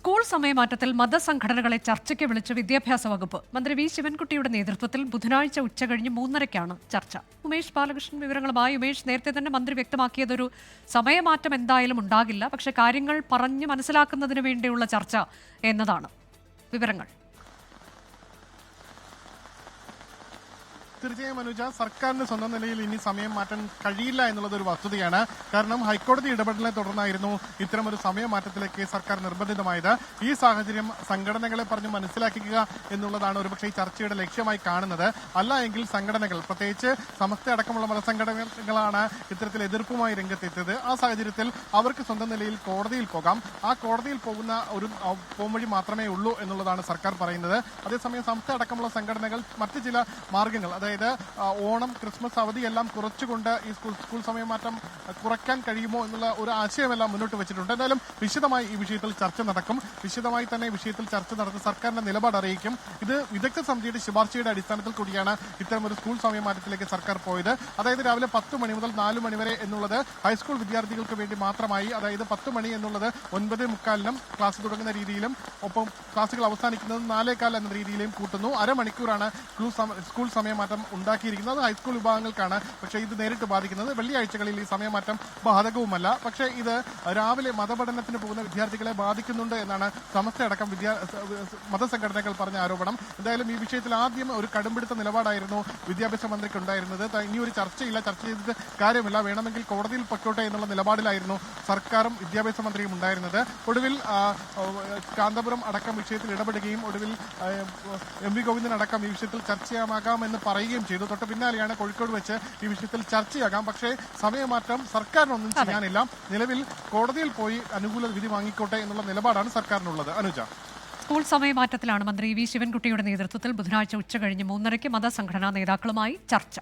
School സമയമാറ്റത്തിൽ മതസംഘടനകളെ ചർച്ചയ്ക്ക് വിളിച്ച വിദ്യാഭ്യാസ വകുപ്പ് മന്ത്രി വി ശിവൻകുട്ടിയുടെ നേതൃത്വത്തിൽ ബുധനാഴ്ച ഉച്ചകഴിഞ്ഞ് മൂന്നരയ്ക്കാണ് ചർച്ച. ഉമേഷ് ബാലകൃഷ്ണൻ വിവരങ്ങളുമായി ഉമേഷ് നേരത്തെ തന്നെ മന്ത്രി വ്യക്തമാക്കിയതൊരു സമയമാറ്റം എന്തായാലും ഉണ്ടാകില്ല. പക്ഷേ കാര്യങ്ങൾ പറഞ്ഞു മനസ്സിലാക്കുന്നതിന് വേണ്ടിയുള്ള ചർച്ച എന്നതാണ് വിവരങ്ങൾ. തീർച്ചയായും അനുജ സർക്കാരിന് സ്വന്തം നിലയിൽ ഇനി സമയം മാറ്റാൻ കഴിയില്ല എന്നുള്ളത് ഒരു വസ്തുതയാണ്. കാരണം ഹൈക്കോടതി ഇടപെടലിനെ തുടർന്നായിരുന്നു ഇത്തരം ഒരു സമയമാറ്റത്തിലേക്ക് സർക്കാർ നിർബന്ധിതമായത്. ഈ സാഹചര്യം സംഘടനകളെ പറഞ്ഞ് മനസ്സിലാക്കുക എന്നുള്ളതാണ് ഒരുപക്ഷെ ഈ ചർച്ചയുടെ ലക്ഷ്യമായി കാണുന്നത്. അല്ല എങ്കിൽ സംഘടനകൾ പ്രത്യേകിച്ച് സമസ്ത അടക്കമുള്ള മതസംഘടനകളാണ് ഇത്തരത്തിൽ എതിർപ്പുമായി രംഗത്തെത്തിയത്. ആ സാഹചര്യത്തിൽ അവർക്ക് സ്വന്തം നിലയിൽ കോടതിയിൽ പോകാം. ആ കോടതിയിൽ പോകുന്ന ഒരു പോംവഴി മാത്രമേ ഉള്ളൂ എന്നുള്ളതാണ് സർക്കാർ പറയുന്നത്. അതേസമയം സംസ്ഥ അടക്കമുള്ള സംഘടനകൾ മറ്റ് ചില മാർഗങ്ങൾ അതായത് ആ, ഓണം ക്രിസ്മസ് അവധിയെല്ലാം കുറച്ചുകൊണ്ട് ഈ സ്കൂൾ സ്കൂൾ സമയമാറ്റം കുറയ്ക്കാൻ കഴിയുമോ എന്നുള്ള ഒരു ആശയമെല്ലാം മുന്നോട്ട് വെച്ചിട്ടുണ്ട്. എന്തായാലും വിശദമായി ഈ വിഷയത്തിൽ ചർച്ച നടക്കും. വിശദമായി തന്നെ വിഷയത്തിൽ ചർച്ച നടത്തി സർക്കാരിന്റെ നിലപാട് അറിയിക്കും. ഇത് വിദഗ്ധ സമിതിയുടെ ശുപാർശയുടെ അടിസ്ഥാനത്തിൽ കൂടിയാണ് ഇത്തരം ഒരു സ്കൂൾ സമയമാറ്റത്തിലേക്ക് സർക്കാർ പോയത്. അതായത് രാവിലെ പത്ത് മണി മുതൽ നാല് മണി വരെ എന്നുള്ളത് ഹൈസ്കൂൾ വിദ്യാർത്ഥികൾക്ക് വേണ്ടി മാത്രമായി അതായത് പത്ത് മണി എന്നുള്ളത് ഒൻപത് മുക്കാലിനും ക്ലാസ് തുടങ്ങുന്ന രീതിയിലും ഒപ്പം ക്ലാസുകൾ അവസാനിക്കുന്നത് നാലേകാൽ എന്ന രീതിയിലും കൂട്ടുന്നു. അരമണിക്കൂറാണ് സ്കൂൾ സമയമാറ്റം സമയമാറ്റം ഉണ്ടാക്കിയിരിക്കുന്നത്. അത് ഹൈസ്കൂൾ വിഭാഗങ്ങൾക്കാണ് പക്ഷേ ഇത് നേരിട്ട് ബാധിക്കുന്നത്. വെള്ളിയാഴ്ചകളിൽ ഈ സമയമാറ്റം ബാധകവുമല്ല. പക്ഷേ ഇത് രാവിലെ മതപഠനത്തിന് പോകുന്ന വിദ്യാർത്ഥികളെ ബാധിക്കുന്നുണ്ട് എന്നാണ് സമസ്തയടക്കം വിദ്യാ മതസംഘടനകൾ പറഞ്ഞ ആരോപണം. എന്തായാലും ഈ വിഷയത്തിൽ ആദ്യം ഒരു കടുംപിടുത്ത നിലപാടായിരുന്നു വിദ്യാഭ്യാസ മന്ത്രിക്ക് ഉണ്ടായിരുന്നത് ഇനി ഒരു ചർച്ചയില്ല. ചർച്ച ചെയ്തിട്ട് കാര്യമില്ല. വേണമെങ്കിൽ കോടതിയിൽ പൊക്കോട്ടെ എന്നുള്ള നിലപാടിലായിരുന്നു സർക്കാരും വിദ്യാഭ്യാസ മന്ത്രിയും ഉണ്ടായിരുന്നത്. ഒടുവിൽ കാന്തപുരം അടക്കം വിഷയത്തിൽ ഇടപെടുകയും ഒടുവിൽ എം വി ഗോവിന്ദൻ അടക്കം ഈ വിഷയത്തിൽ ചർച്ചയാകാമെന്ന് പറയുകയും ചെയ്തു. തൊട്ട് പിന്നാലെയാണ് കോഴിക്കോട് വെച്ച് ഈ വിഷയത്തിൽ ചർച്ചയാകാം. പക്ഷേ സമയമാറ്റം സർക്കാരിനൊന്നും ചെയ്യാനില്ല. നിലവിൽ കോടതിയിൽ പോയി അനുകൂല വിധി വാങ്ങിക്കോട്ടെ എന്നുള്ള നിലപാടാണ് സർക്കാരിനുള്ളത്. അനുജ. സ്കൂൾ സമയമാറ്റത്തിലാണ് മന്ത്രി വി. ശിവൻകുട്ടിയുടെ നേതൃത്വത്തിൽ ബുധനാഴ്ച ഉച്ചകഴിഞ്ഞ് മൂന്നരയ്ക്ക് മതസംഘടനാ നേതാക്കളുമായി ചർച്ച.